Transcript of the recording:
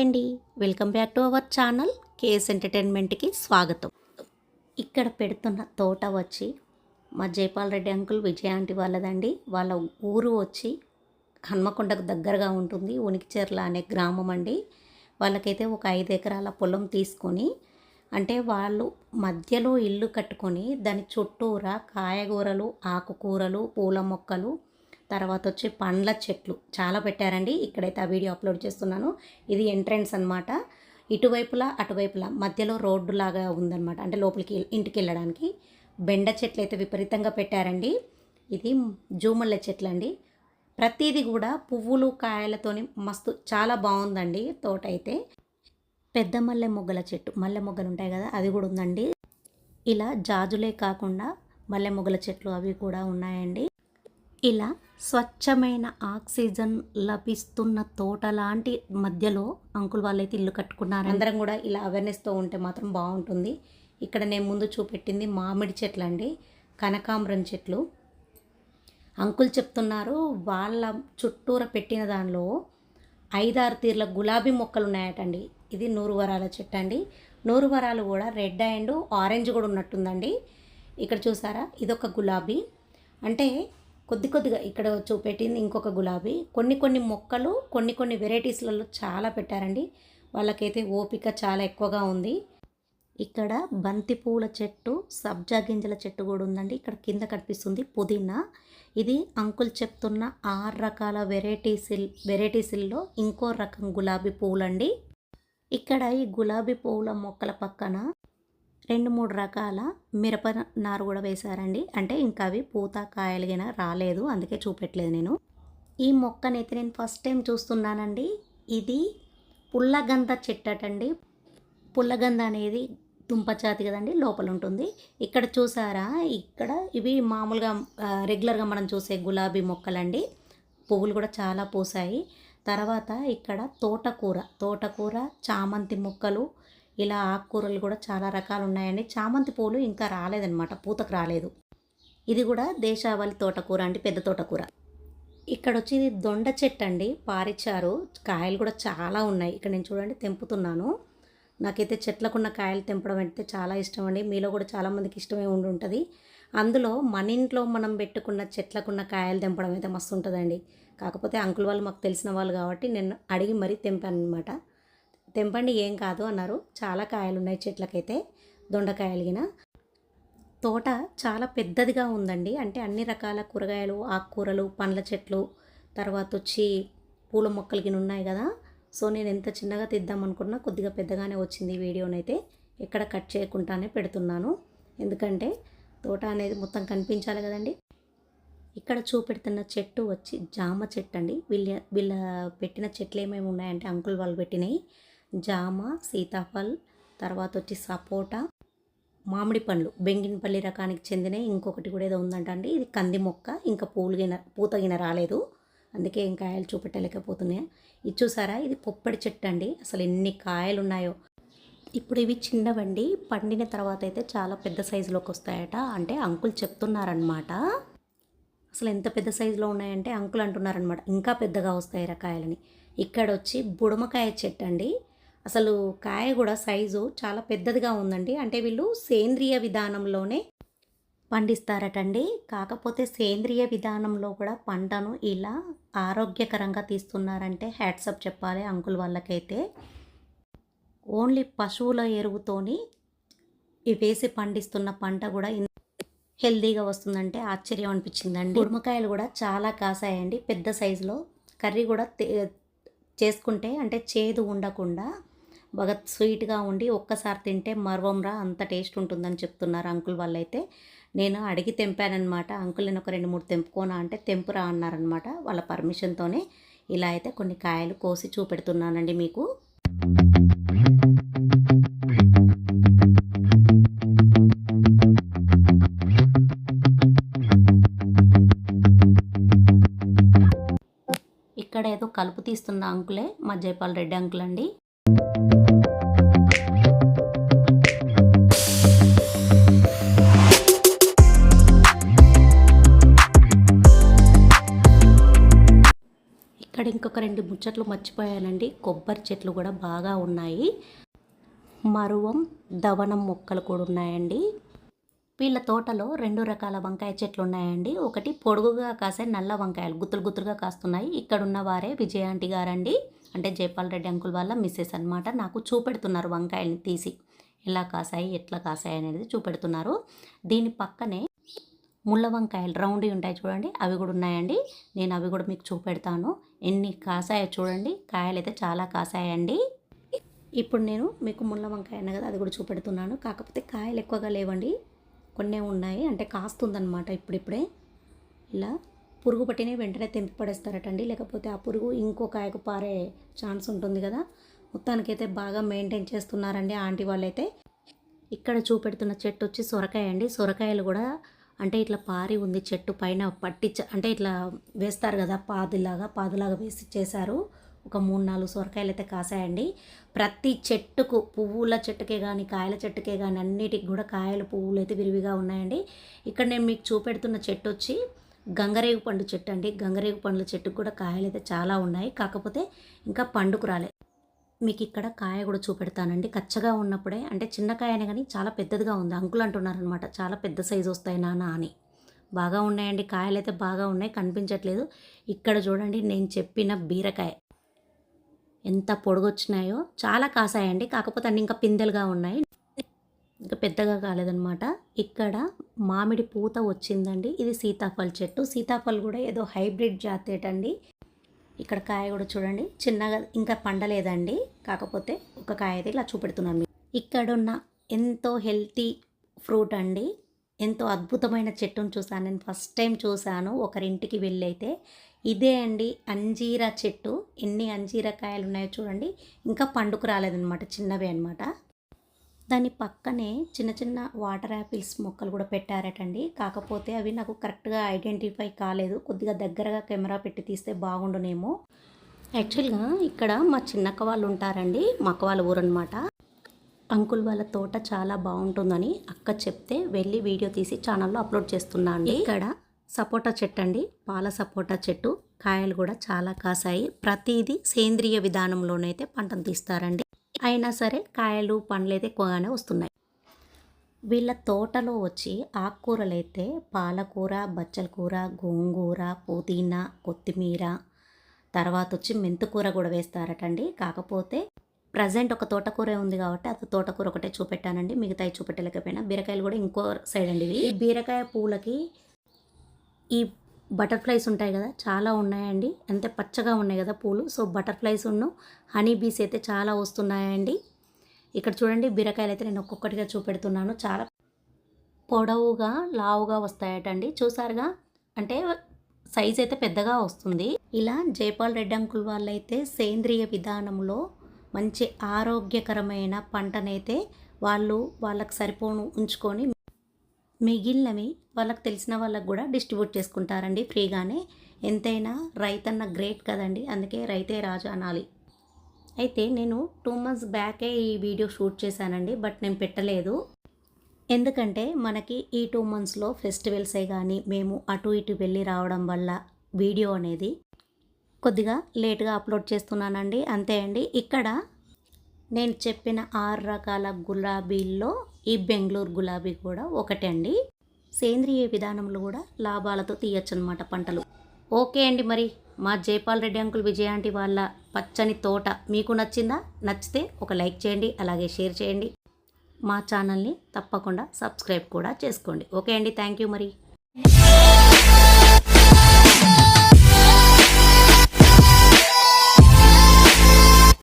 అండి. Welcome back to our channel KS ఎంటర్టైన్మెంట్కి స్వాగతం. ఇక్కడ పెడుతున్న తోట వచ్చి మా జైపాల్ రెడ్డి అంకుల్ విజయ ఆంటీ వాళ్ళదండి. వాళ్ళ ఊరు వచ్చి హన్మకొండకు దగ్గరగా ఉంటుంది ఉనికిచెర్ల అనే గ్రామం అండి. వాళ్ళకైతే ఒక ఐదు ఎకరాల పొలం తీసుకొని అంటే వాళ్ళు మధ్యలో ఇల్లు కట్టుకొని దాని చుట్టూరా కాయగూరలు ఆకుకూరలు పూల మొక్కలు తర్వాత వచ్చి పండ్ల చెట్లు. చాలా పెట్టారండి. ఇక్కడైతే ఆ వీడియో అప్లోడ్ చేస్తున్నాను. ఇది ఎంట్రన్స్ అనమాట ఇటువైపులా అటువైపులా మధ్యలో రోడ్డు లాగా ఉందన్నమాట. అంటే లోపలికి ఇంటికి వెళ్ళడానికి. బెండ చెట్లు అయితే విపరీతంగా పెట్టారండి. ఇది జూమల్ల చెట్లు అండి ప్రతిదీ కూడా పువ్వులు కాయలతోని మస్తు చాలా బాగుందండి తోట అయితే పెద్ద మల్లె మొగ్గల చెట్టు. మల్లె మొగ్గలు ఉంటాయి కదా అది కూడా ఉందండి. ఇలా జాజులే కాకుండా మల్లె మొగ్గల చెట్లు అవి కూడా ఉన్నాయండి. ఇలా స్వచ్ఛమైన ఆక్సిజన్ లభిస్తున్న తోట లాంటి మధ్యలో అంకుల్ వాళ్ళైతే ఇల్లు కట్టుకున్నారు అందరం కూడా ఇలా అవేర్నెస్తో ఉంటే మాత్రం బాగుంటుంది. ఇక్కడ నేను ముందు చూపెట్టింది మామిడి చెట్లు అండి కనకాంబరం చెట్లు. అంకుల్ చెప్తున్నారు వాళ్ళ చుట్టూర పెట్టిన దానిలో ఐదారు తీర్ల గులాబీ మొక్కలు ఉన్నాయటండి. ఇది నూరు వరాల చెట్టు అండి. నూరు వరాలు కూడా రెడ్ అండ్ ఆరెంజ్ కూడా ఉన్నట్టుందండి. ఇక్కడ చూసారా? ఇదొక గులాబీ. అంటే కొద్ది కొద్దిగా ఇక్కడ చూపెట్టింది ఇంకొక గులాబీ. కొన్ని కొన్ని మొక్కలు కొన్ని కొన్ని వెరైటీస్లలో చాలా పెట్టారండి. వాళ్ళకైతే ఓపిక చాలా ఎక్కువగా ఉంది. ఇక్కడ బంతి పూల చెట్టు సబ్జా గింజల చెట్టు కూడా ఉందండి. ఇక్కడ కింద కనిపిస్తుంది పుదీనా. ఇది అంకుల్ చెప్తున్న ఆరు రకాల వెరైటీసిల్ వెరైటీసిల్లో ఇంకో రకం గులాబీ పువ్వులండి ఇక్కడ ఈ గులాబీ పువ్వుల మొక్కల పక్కన రెండు మూడు రకాల మిరప నారు కూడా వేశారండి. అంటే ఇంకా అవి పూత కాయలుగిన రాలేదు అందుకే చూపెట్టలేదు నేను. ఈ మొక్కనైతే నేను ఫస్ట్ టైం చూస్తున్నానండి. ఇది పుల్లగంధ చెట్టటండి. పుల్లగంధ అనేది దుంపచాతి కదండి లోపల ఉంటుంది ఇక్కడ చూసారా? ఇక్కడ ఇవి మామూలుగా రెగ్యులర్గా మనం చూసే గులాబీ మొక్కలండి. పువ్వులు కూడా చాలా పూసాయి తర్వాత ఇక్కడ తోటకూర తోటకూర చామంతి మొక్కలు ఇలా ఆకుకూరలు కూడా చాలా రకాలు ఉన్నాయండి చామంతి పూలు ఇంకా రాలేదన్నమాట. పూతకు రాలేదు. ఇది కూడా దేశావళి తోటకూర అంటే పెద్ద తోటకూర. ఇక్కడ వచ్చి ఇది దొండ చెట్టు అండి పారిచ్చారు. కాయలు కూడా చాలా ఉన్నాయి. ఇక్కడ నేను చూడండి తెంపుతున్నాను. నాకైతే చెట్లకున్న కాయలు తెంపడం అంటే చాలా ఇష్టం అండి మీలో కూడా చాలామందికి ఇష్టమే ఉండి ఉంటుంది. అందులో మన ఇంట్లో మనం పెట్టుకున్న చెట్లకున్న కాయలు తెంపడం అయితే మస్తు ఉంటుందండి. కాకపోతే అంకుల్ వాళ్ళు మాకు తెలిసిన వాళ్ళు కాబట్టి నేను అడిగి మరీ తెంపాను అనమాట తెంపండి ఏం కాదు అన్నారు. చాలా కాయలు ఉన్నాయి చెట్లకైతే దొండకాయలు గిన తోట చాలా పెద్దదిగా ఉందండి. అంటే అన్ని రకాల కూరగాయలు ఆకుకూరలు పండ్ల చెట్లు తర్వాత వచ్చి పూల మొక్కలు గిన ఉన్నాయి కదా. సో నేను ఎంత చిన్నగా తీద్దాం అనుకున్నా కొద్దిగా పెద్దగానే వచ్చింది ఈ వీడియోనైతే. ఎక్కడ కట్ చేయకుండానే పెడుతున్నాను. ఎందుకంటే తోట అనేది మొత్తం కనిపించాలి కదండి. ఇక్కడ చూపెడుతున్న చెట్టు వచ్చి జామ చెట్టు అండి వీళ్ళ వీళ్ళ పెట్టిన చెట్లు ఏమేమి ఉన్నాయంటే అంకుల్ వాళ్ళు పెట్టినాయి జామ సీతాఫల్ తర్వాత వచ్చి సపోటా మామిడి పండ్లు బెంగినపల్లి రకానికి చెందిన ఇంకొకటి కూడా ఏదో ఉందంట అండి ఇది కంది మొక్క ఇంకా పూలు పూతగిన పూత రాలేదు. అందుకే ఇంకా కాయలు చూపెట్టలేకపోతున్నాయి. ఇది చూసారా? ఇది పొప్పడి చెట్టు అండి. అసలు ఎన్ని కాయలు ఉన్నాయో ఇప్పుడు ఇవి చిన్నవండి. పండిన తర్వాత అయితే చాలా పెద్ద సైజులోకి వస్తాయట. అంటే అంకుల్ చెప్తున్నారనమాట అసలు ఎంత పెద్ద సైజులో ఉన్నాయంటే అంకుల్ అంటున్నారనమాట ఇంకా పెద్దగా వస్తాయి రకాయలని ఇక్కడ వచ్చి బుడమకాయ చెట్టు అండి అసలు కాయ కూడా సైజు చాలా పెద్దదిగా ఉందండి. అంటే వీళ్ళు సేంద్రియ విధానంలోనే పండిస్తారటండి. కాకపోతే సేంద్రియ విధానంలో కూడా పంటను ఇలా ఆరోగ్యకరంగా తీస్తున్నారంటే హ్యాట్సప్ చెప్పాలి అంకుల్ వాళ్ళకైతే. ఓన్లీ పశువుల ఎరువుతోని వేసి పండిస్తున్న పంట కూడా హెల్దీగా వస్తుందంటే ఆశ్చర్యం అనిపించిందండి. ఉడమకాయలు కూడా చాలా కాసాయండి. పెద్ద సైజులో కర్రీ కూడా చేసుకుంటే అంటే చేదు ఉండకుండా బాగా స్వీట్గా ఉండి ఒక్కసారి తింటే మర్వంరా అంత టేస్ట్ ఉంటుందని చెప్తున్నారు అంకుల్ వాళ్ళైతే. నేను అడిగి తెంపానమాట అంకుల్ నేను ఒక రెండు మూడు తెంపుకోనా అంటే తెంపురా అన్నారనమాట వాళ్ళ పర్మిషన్తోనే. ఇలా అయితే కొన్ని కాయలు కోసి చూపెడుతున్నానండి మీకు. ఇక్కడ ఏదో కలుపు తీస్తున్న అంకులే మా జైపాల్ రెడ్డి అంకుల్ అండి. ఇంకొక రెండు ముచ్చట్లు మర్చిపోయానండి. కొబ్బరి చెట్లు కూడా బాగా ఉన్నాయి. మరువం దవనం మొక్కలు కూడా ఉన్నాయండి. వీళ్ళ తోటలో రెండు రకాల వంకాయ చెట్లు ఉన్నాయండి. ఒకటి పొడుగుగా కాసే నల్ల వంకాయలు గుత్తులు గుత్తులుగా కాస్తున్నాయి. ఇక్కడ ఉన్న వారే విజయాంటి గారండి. అంటే జైపాల్ రెడ్డి అంకుల్ వాళ్ళ మిస్సెస్ అనమాట నాకు చూపెడుతున్నారు వంకాయల్ని తీసి. ఎలా కాసాయి ఎట్లా కాసాయి అనేది చూపెడుతున్నారు. దీని పక్కనే ముళ్ళ వంకాయలు రౌండ్ ఉంటాయి చూడండి అవి కూడా ఉన్నాయండి. నేను అవి కూడా మీకు చూపెడతాను. ఎన్ని కాసాయో చూడండి. కాయలు అయితే చాలా కాసాయండి. ఇప్పుడు నేను మీకు ముళ్ళ వంకాయ అన్న కదా అది కూడా చూపెడుతున్నాను. కాకపోతే కాయలు ఎక్కువగా లేవండి. కొన్నే ఉన్నాయి. అంటే కాస్తుందన్నమాట ఇప్పుడిప్పుడే. ఇలా పురుగు పట్టినే వెంటనే తెంపి పడేస్తారటండి. లేకపోతే ఆ పురుగు ఇంకో కాయకు పారే ఛాన్స్ ఉంటుంది కదా. మొత్తానికైతే బాగా మెయింటైన్ చేస్తున్నారండి ఆంటీ వాళ్ళైతే. ఇక్కడ చూపెడుతున్న చెట్టు వచ్చి సొరకాయ అండి సొరకాయలు కూడా అంటే ఇట్లా పారి ఉంది చెట్టు పైన పట్టించ అంటే ఇట్లా వేస్తారు కదా పాదిలాగా పాదులాగా వేసి చేశారు. ఒక మూడు నాలుగు సొరకాయలు అయితే కాసాయండి. ప్రతి చెట్టుకు పువ్వుల చెట్టుకే కానీ కాయల చెట్టుకే కానీ అన్నిటికి కూడా కాయలు పువ్వులు అయితే విరివిగా ఉన్నాయండి. ఇక్కడ నేను మీకు చూపెడుతున్న చెట్టు వచ్చి గంగరేగు పండు చెట్టు అండి. గంగరేగు పండ్ల చెట్టుకు కూడా కాయలు అయితే చాలా ఉన్నాయి. కాకపోతే ఇంకా పండుకు రాలేదు మీకు ఇక్కడ కాయ కూడా చూపెడతానండి. కచ్చగా ఉన్నప్పుడే అంటే చిన్న కాయనే కానీ చాలా పెద్దదిగా ఉంది. అంకులు అంటున్నారనమాట చాలా పెద్ద సైజు వస్తాయి నాన్న అని. బాగా ఉన్నాయండి. కాయలు అయితే బాగా ఉన్నాయి కనిపించట్లేదు. ఇక్కడ చూడండి నేను చెప్పిన బీరకాయ. ఎంత పొడుగొచ్చినాయో. చాలా కాసాయండి కాకపోతే అన్ని ఇంకా పిందెలుగా ఉన్నాయి. ఇంకా పెద్దగా కాలేదనమాట ఇక్కడ మామిడి పూత వచ్చిందండి. ఇది సీతాఫల్ చెట్టు. సీతాఫల్ కూడా ఏదో హైబ్రిడ్ జాతేటండి. ఇక్కడ కాయ కూడా చూడండి. చిన్నగా ఇంకా పండలేదండి. కాకపోతే ఒక కాయ అయితే ఇలా చూపెడుతున్నాను ఇక్కడున్న ఎంతో హెల్తీ ఫ్రూట్ అండి. ఎంతో అద్భుతమైన చెట్టును చూసాను నేను ఫస్ట్ టైం చూశాను. ఒకరింటికి వెళ్ళైతే ఇదే అండి అంజీరా చెట్టు. ఎన్ని అంజీరా కాయలు ఉన్నాయో చూడండి. ఇంకా పండుకు రాలేదన్నమాట. చిన్నవి అనమాట దాని పక్కనే చిన్న చిన్న వాటర్ యాపిల్స్ మొక్కలు కూడా పెట్టారటండి. కాకపోతే అవి నాకు కరెక్ట్గా ఐడెంటిఫై కాలేదు. కొద్దిగా దగ్గరగా కెమెరా పెట్టి తీస్తే బాగుండునేమో. యాక్చువల్గా ఇక్కడ మా చిన్నక్క వాళ్ళు ఉంటారండి. మా అక్క వాళ్ళ ఊరనమాట అంకుల్ వాళ్ళ తోట చాలా బాగుంటుందని అక్క చెప్తే వెళ్ళి వీడియో తీసి ఛానల్లో అప్లోడ్ చేస్తున్నాను ఇక్కడ సపోటా చెట్టు అండి పాల సపోటా చెట్టు. కాయలు కూడా చాలా కాసాయి. ప్రతిదీ సేంద్రియ విధానంలోనైతే పంటను తీస్తారండి. అయినా సరే కాయలు పండ్లు అయితే ఎక్కువగానే వస్తున్నాయి. వీళ్ళ తోటలో వచ్చి ఆకుకూరలు అయితే పాలకూర బచ్చల కూర గోంగూర పుదీనా కొత్తిమీర తర్వాత వచ్చి మెంతుకూర కూడా వేస్తారటండి. కాకపోతే ప్రజెంట్ ఒక తోటకూర ఉంది కాబట్టి అది తోటకూర ఒకటే చూపెట్టానండి. మిగతాయి చూపెట్టలేకపోయినా బీరకాయలు కూడా ఇంకో సైడ్ అండి ఇవి. ఈ బీరకాయ పూలకి ఈ బటర్ఫ్లైస్ ఉంటాయి కదా చాలా ఉన్నాయండి. అంతే పచ్చగా ఉన్నాయి కదా పూలు. సో బటర్ఫ్లైస్ ఉన్న హనీ బీస్ అయితే చాలా వస్తున్నాయండి. ఇక్కడ చూడండి బీరకాయలు అయితే నేను ఒక్కొక్కటిగా చూపెడుతున్నాను. చాలా పొడవుగా లావుగా వస్తాయటండి. చూసారుగా? అంటే సైజ్ అయితే పెద్దగా వస్తుంది. ఇలా జైపాల్ రెడ్డి అంకుల్ వాళ్ళైతే సేంద్రియ విధానంలో మంచి ఆరోగ్యకరమైన పంటనైతే వాళ్ళు వాళ్ళకి సరిపోను ఉంచుకొని మిగిలినవి వాళ్ళకి తెలిసిన వాళ్ళకు కూడా డిస్ట్రిబ్యూట్ చేసుకుంటారండి ఫ్రీగానే. ఎంతైనా రైతన్న గ్రేట్ కదండి. అందుకే రైతే రాజు అనాలి. అయితే నేను టూ మంత్స్ బ్యాకే ఈ వీడియో షూట్ చేశానండి బట్ నేను పెట్టలేదు. ఎందుకంటే మనకి ఈ టూ మంత్స్లో ఫెస్టివల్సే కానీ మేము అటు ఇటు వెళ్ళి రావడం వల్ల వీడియో అనేది కొద్దిగా లేట్గా అప్లోడ్ చేస్తున్నానండి. అంతే అండి. ఇక్కడ నేను చెప్పిన ఆరు రకాల గులాబీల్లో ఈ బెంగళూరు గులాబీ కూడా ఒకటే అండి సేంద్రియ విధానంలో కూడా లాభాలతో తీయచ్చు అనమాట పంటలు. ఓకే అండి మరి. మా జైపాల్ రెడ్డి అంకుల్ విజయాంటి వాళ్ళ పచ్చని తోట మీకు నచ్చిందా? నచ్చితే ఒక లైక్ చేయండి అలాగే షేర్ చేయండి. మా ఛానల్ని తప్పకుండా సబ్స్క్రైబ్ కూడా చేసుకోండి. ఓకే అండి. థ్యాంక్ యూ మరి.